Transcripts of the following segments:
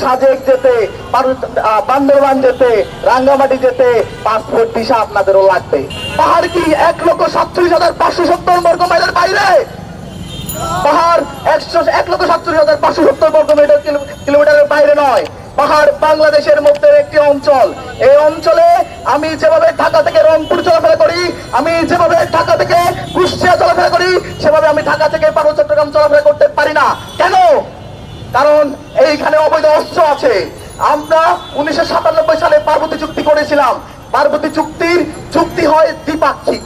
সাজেক যেতে বান্দরবান যেতে, রাঙ্গামাটি যেতে পাসপোর্ট ভিসা আপনাদেরও লাগবে। পাহাড় কি এক লক্ষ সাতচল্লিশ হাজার পাঁচশো সত্তর বর্গ মাইলের বাইরে? পাহাড় একশো, এক লক্ষ সাতচল্লিশ হাজার পাঁচশো সত্তর বর্গ মিটার কিলোমিটারের বাইরে নয়। পাহাড় বাংলাদেশের মধ্যে একটি অঞ্চল। এই অঞ্চলে আমি যেভাবে ঢাকা থেকে রংপুর চলাফেরা করি, আমি যেভাবে ঢাকা থেকে কুষ্টিয়া চলাফেরা করি, সেভাবে আমি ঢাকা থেকে পার্বত্য চট্টগ্রাম চলাফেরা করতে পারি না। কেন? কারণ এইখানে অবৈধ অস্ত্র আছে। আমরা উনিশশো সাতানব্বই সালে পার্বতী চুক্তি করেছিলাম। পার্বতী চুক্তির চুক্তি হয় দ্বিপাক্ষিক।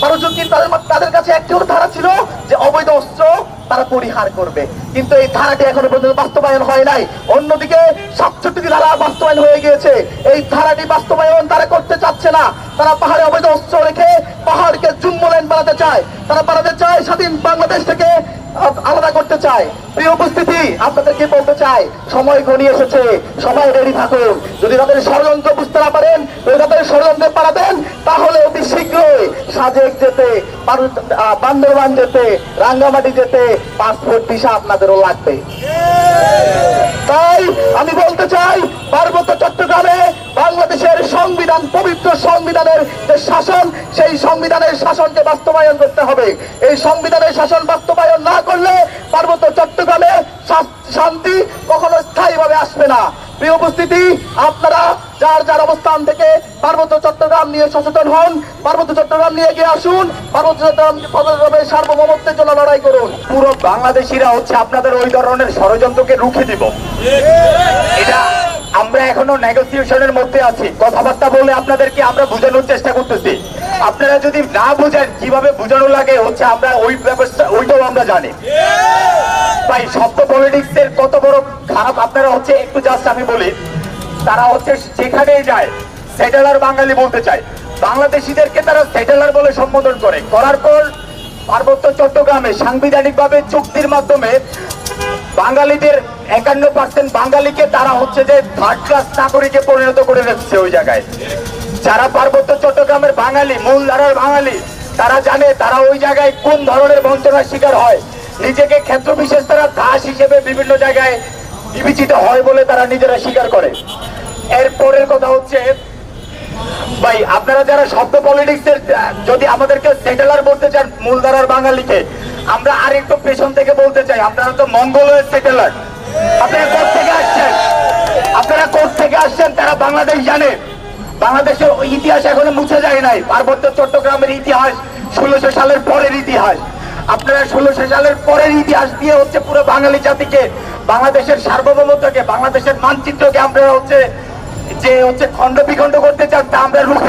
পারচুক্তি তাদের তাদের কাছে একটি ধারা ছিল যে অবৈধ অস্ত্র তারা পরিহার করবে। কিন্তু এই ধারাটি এখনও পর্যন্ত বাস্তবায়ন হয় নাই। অন্যদিকে সাতষট্টি ধারা বাস্তবায়ন হয়ে গিয়েছে। এই ধারাটি বাস্তবায়ন তারা করতে চাচ্ছে না। তারা পাহাড়ে অবৈধ অস্ত্র রেখে পাহাড়কে জুম্মল্যান্ড বানাতে চায়। তারা বানাতে চায় স্বাধীন বাংলাদেশ থেকে আলাদা করতে চায়। প্রিয় উপস্থিতি, আপনাদেরকে বলতে চাই, সময় ঘনিয়ে এসেছে। সবাই রেডি থাকুন যদি তাদের ষড়যন্ত্র বুঝতে না পারেন, যদি তাদের ষড়যন্ত্রে পারাতেন তাহলে অতি শীঘ্রই সাজেক যেতে বান্দরবান যেতে, রাঙ্গামাটি যেতে, পাসপোর্ট ভিসা আপনাদেরও লাগবে। তাই আমি বলতে চাই, পার্বত্য চট্টগ্রামে বাংলাদেশের সংবিধান, পবিত্র সংবিধানের যে শাসন, সেই সংবিধানের শাসনকে বাস্তবায়ন করতে হবে। এই সংবিধানের শাসন বাস্তবায়ন না করলে পার্বত্য চট্টগ্রামে শান্তি কখনো স্থায়ীভাবে আসবে না। প্রিয় উপস্থিতি, আপনারা যার যার অবস্থান থেকে পার্বত্য চট্টগ্রাম নিয়ে সচেতন হন, পার্বত্য চট্টগ্রাম নিয়ে এগিয়ে আসুন, পার্বত্য চট্টগ্রাম চট্টগ্রামের সার্বভৌমত্বের জন্য লড়াই করুন। পুরো বাংলাদেশিরা হচ্ছে আপনাদের ওই ধরনের ষড়যন্ত্রকে রুখে দিব। এটা আমরা এখনও নেগোসিয়েশনের মধ্যে আছি। কথাবার্তা বলে আপনাদেরকে আমরা বোঝানোর চেষ্টা করতেছি। আপনারা যদি না বুঝেন কীভাবে বোঝানো লাগে, হচ্ছে আমরা ওই ব্যবস্থা ওইটাও আমরা জানি। ভাই, শব্দ পলিটিক্স এর কত বড় খারাপ আপনারা হচ্ছে একটু জাস্ট আমি বলি, তারা হচ্ছে যেখানেই যায় সেটেলার বাঙালি বলতে চায়। বাংলাদেশিদেরকে তারা সেটেলার বলে সম্বোধন করে। করার পর পার্বত্য চট্টগ্রামে সাংবিধানিকভাবে চুক্তির মাধ্যমে বাঙালিদের একান্ন পার্সেন্ট বাঙালিকে তারা হচ্ছে যে থার্ড ক্লাস নাগরিকে পরিণত করে রেখেছে ওই জায়গায়। যারা পার্বত্য চট্টগ্রামের বাঙালি মূল ধারার বাঙালি, তারা জানে তারা ওই জায়গায় কোন ধরনের বঞ্চনার শিকার হয়। নিজেকে ক্ষেত্র বিশেষ তারা দাস হিসেবে বিভিন্ন জায়গায় বিবেচিত হয় বলে তারা নিজেরা স্বীকার করে। এরপরের কথা হচ্ছে, ভাই, আপনারা যারা শব্দ পলিটিক্স এর, যদি আমাদেরকে সেটেলার বলতে চান, মূলধারার বাঙালিকে, আমরা আর একটু পেছন থেকে বলতে চাই, আপনারা তো মঙ্গলের সেটেলার আপনারা থেকে আসছেন? আপনারা থেকে আসছেন? তারা বাংলাদেশ জানে। বাংলাদেশের ইতিহাস এখনও মুছে যায় নাই। পার্বত্য চট্টগ্রামের ইতিহাস ষোলোশো সালের পরের ইতিহাস। আপনারা ষোলোশো সালের পরের ইতিহাস দিয়ে হচ্ছে পুরো বাঙালি জাতিকে বাংলাদেশের সার্বভৌমত্বকে, বাংলাদেশের মানচিত্রকে আমরা হচ্ছে যে হচ্ছে খণ্ড বিখণ্ড করতে চান, তা আমরা রুখে